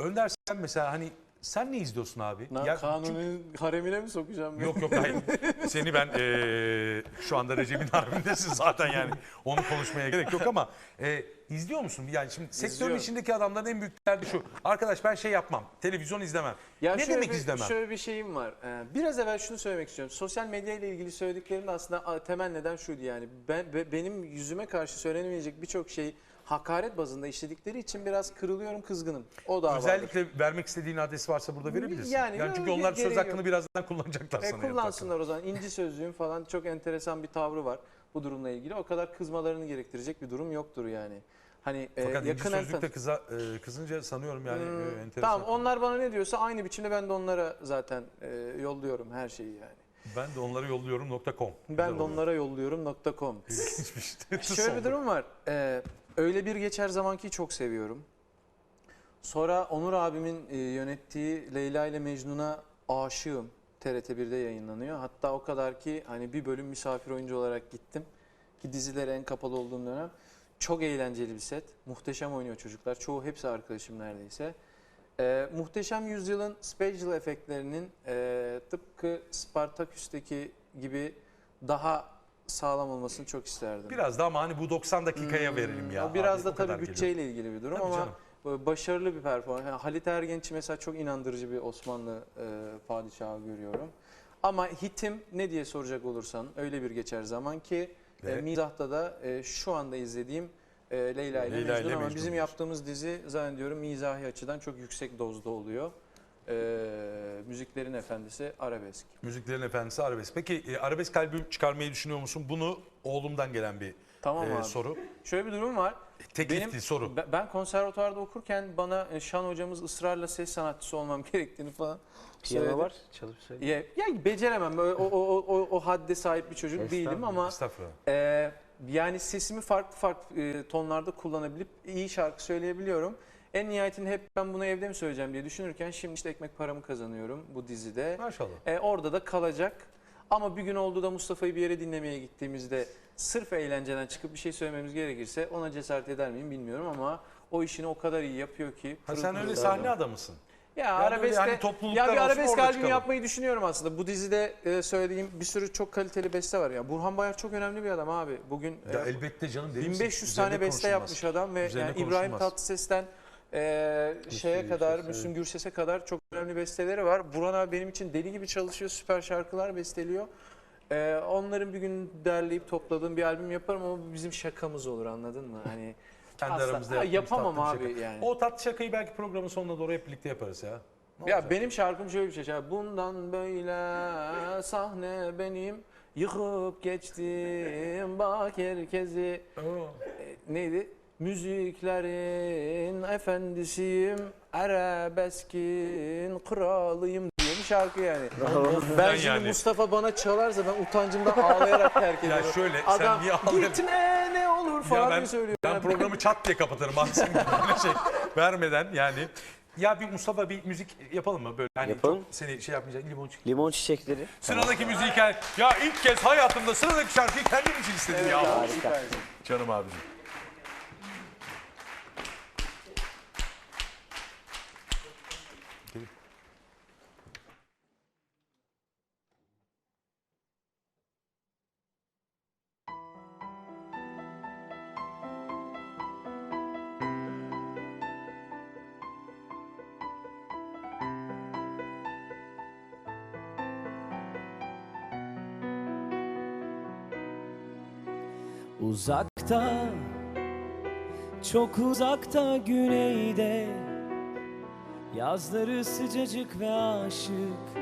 Önder sen mesela hani sen ne izliyorsun abi? Lan Ya- kanunun haremine mi sokacağım? beni? Yok yok hayır. Seni ben eee, şu anda Recep'in harbinindesin zaten yani. Onu konuşmaya gerek yok ama eee, izliyor musun? Yani şimdi sektörün içindeki adamların en büyük derdi şu. Arkadaş ben şey yapmam. Televizyon izlemem. Ya ne demek bir, izlemem? Şöyle bir şeyim var. Ee, biraz evvel şunu söylemek istiyorum. Sosyal medya ile ilgili söylediklerim de aslında temel neden şuydu yani. Ben, be- benim yüzüme karşı söylenemeyecek birçok şey hakaret bazında işledikleri için biraz kırılıyorum, kızgınım. O da. Özellikle vermek istediğin adres varsa burada verebilirsin. Yani Yani, çünkü onlar söz hakkını yok. birazdan kullanacaklar E, sana. kullansınlar o zaman. İnci sözlüğüm falan çok enteresan bir tavrı var bu durumla ilgili. O kadar kızmalarını gerektirecek bir durum yoktur yani. Hani e, Fakat inci yakın sözlükte kıza, eee, kızınca sanıyorum yani Hmm, eee, enteresan. Tamam onlar bana ne diyorsa aynı biçimde ben de onlara zaten e, yolluyorum her şeyi yani. Ben de onları yolluyorum nokta com. Ben de onlara yolluyorum.com. İlginçmiş. Şöyle bir durum var. Ee, öyle bir geçer zamanki çok seviyorum. Sonra Onur abimin e, yönettiği Leyla ile Mecnun'a aşığım. TRT 1'de yayınlanıyor. Hatta o kadar ki hani bir bölüm misafir oyuncu olarak gittim. Ki dizilere en kapalı olduğum dönem. Çok eğlenceli bir set. Muhteşem oynuyor çocuklar. Çoğu hepsi arkadaşım neredeyse. Ee, Muhteşem Yüzyıl'ın special efektlerinin e, tıpkı Spartaküs'teki gibi daha sağlam olmasını çok isterdim. Biraz da ama hani bu 90 dakikaya verelim ya. Hmm, O biraz abi, da o tabii geliyor. bütçeyle ilgili bir durum Tabii ama canım. başarılı bir performans. Yani Halit Ergenç'i mesela çok inandırıcı bir Osmanlı e, padişahı görüyorum. Ama hitim ne diye soracak olursan öyle bir geçer zaman ki e, mizahta da e, şu anda izlediğim e, Leyla ile Leyla Mecnun ile ama Mecnun bizim yaptığımız dizi zannediyorum mizahi açıdan çok yüksek dozda oluyor. E, müziklerin efendisi arabesk. Müziklerin efendisi arabesk. Peki e, arabesk albüm çıkarmayı düşünüyor musun? Bunu oğlumdan gelen bir Tamam e, abi. soru. Şöyle bir durum var. Teklifti Benim- soru. Ben- Ben konservatuvarda okurken bana e, Şan hocamız ısrarla ses sanatçısı olmam gerektiğini falan Piyano söyledi. var çalıp söyle. Ya, ya beceremem. O, o, o, o, o hadde sahip bir çocuk değilim ama Estağfurullah. e, yani sesimi farklı farklı e, tonlarda kullanabilip iyi şarkı söyleyebiliyorum. En nihayetinde hep ben bunu evde mi söyleyeceğim diye düşünürken şimdi işte ekmek paramı kazanıyorum bu dizide. Maşallah. E, orada da kalacak. Ama bir gün oldu da Mustafa'yı bir yere dinlemeye gittiğimizde sırf eğlenceden çıkıp bir şey söylememiz gerekirse ona cesaret eder miyim bilmiyorum ama o işini o kadar iyi yapıyor ki. Ha, sen öyle adam. sahne adamısın. Ya Yani arabesk öyle hani ya bir arabesk çıkalım. yapmayı düşünüyorum aslında. Bu dizide e, söylediğim bir sürü çok kaliteli beste var ya. Burhan Bayar çok önemli bir adam abi. Bugün Ya e, elbette canım. deli misin? 1500 Üzerine tane beste yapmış adam ve Üzerine yani İbrahim. Tatlıses'ten e, şeye kadar, Gürses, Müslüm Gürses'e kadar çok önemli besteleri var. Burhan abi benim için deli gibi çalışıyor, süper şarkılar besteliyor. E, onların bir gün derleyip topladığım bir albüm yaparım ama bu bizim şakamız olur anladın mı? Hani Kendi Asla- aramızda Ha, yaptığımız yapamam tatlı bir abi şaka. yani. O tatlı şakayı belki programın sonuna doğru hep birlikte yaparız ya. Ne Ya olacak? benim şarkım şöyle bir şey. ya, Bundan böyle sahne benim yıkıp geçtim bak herkesi. Oo. E, neydi? Müziklerin efendisiyim, arabeskin kralıyım diye bir şarkı yani. ben şimdi yani. Mustafa bana çalarsa ben utancımdan ağlayarak terk Ya ederim. şöyle sen Adam niye ağlayabilirsin? gitme ne olur falan Ya ben, diye söylüyor. ben Yani programı çat diye kapatırım aslında böyle şey vermeden yani. Ya bir Mustafa bir müzik yapalım mı böyle? Hani Yapalım. Seni şey yapmayacak limon çık. Limon çiçekleri. Sıradaki müziği kend- ya ilk kez hayatımda sıradaki şarkıyı kendim için istedim Evet, ya. ya, Harika. Canım abicim. Uzakta, çok uzakta güneyde. Yazları sıcacık ve aşık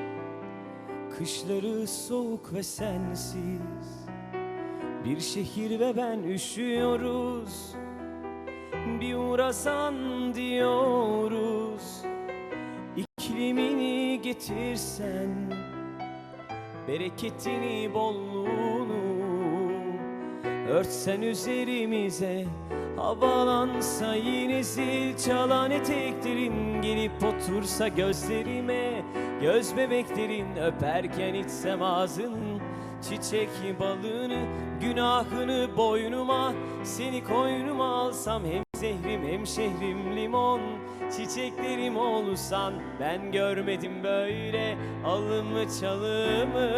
Kışları soğuk ve sensiz. Bir şehir ve ben üşüyoruz Bir uğrasan diyoruz. İklimini getirsen Bereketini bolluğunu Örtsen üzerimize Havalansa yine zil. Çalan eteklerin Gelip otursa gözlerime. Göz bebeklerin öperken içsem ağzın. Çiçek balını günahını boynuma. Seni koynuma alsam hem Zehrim hemşehrim limon. Çiçeklerim olsan Ben görmedim böyle Alımı çalımı.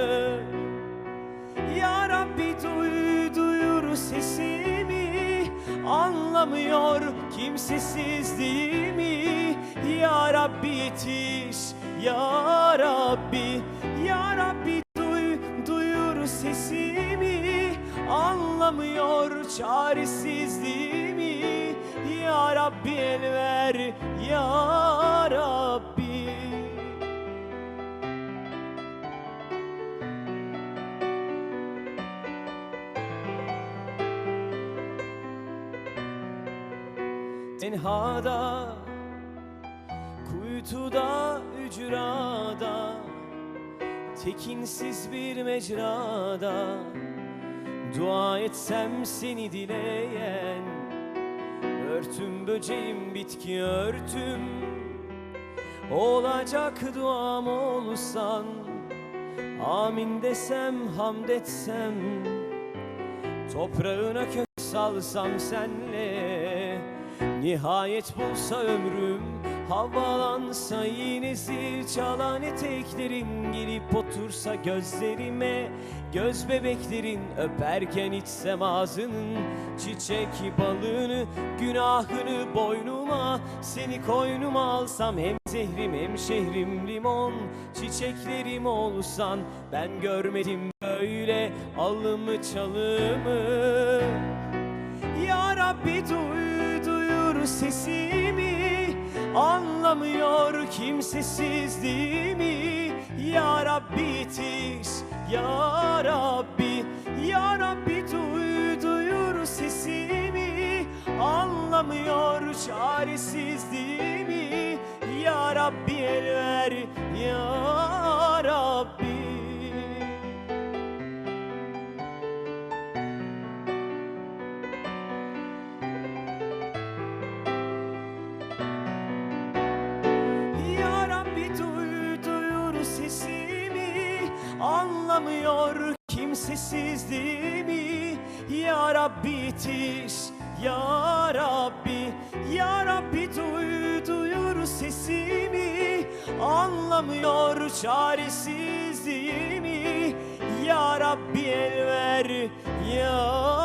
Ya Rabbi duy sesimi Anlamıyor kimsesizliğimi. Ya Rabbi yetiş Ya Rabbi Ya Rabbi duy duyur sesimi. Anlamıyor çaresizliğimi. Ya Rabbi el ver Ya Tenhada, kuytuda, ücrada Tekinsiz bir mecrada. Dua etsem seni dileyen Örtüm böceğim bitki örtüm. Olacak duam olsan Amin desem hamd etsem Toprağına kök salsam senle Nihayet bulsa ömrüm Havalansa yine zil çalan eteklerin Gelip otursa gözlerime Göz bebeklerin öperken içsem ağzının Çiçek balını günahını boynuma Seni koynuma alsam hem zehrim hem şehrim limon Çiçeklerim olsan ben görmedim böyle Alımı çalımı. Ya Rabbi duy, sesimi Anlamıyor kimsesizliğimi. Ya Rabbi yetiş Ya Rabbi. Ya Rabbi duy, duyur sesimi. Anlamıyor çaresizliğimi. Ya Rabbi el ver Ya Anlamıyor kimsesizliğimi. Ya Rabbi yetiş Ya Rabbi Ya Rabbi duy, sesimi. Anlamıyor çaresizliğimi. Ya Rabbi el ver Ya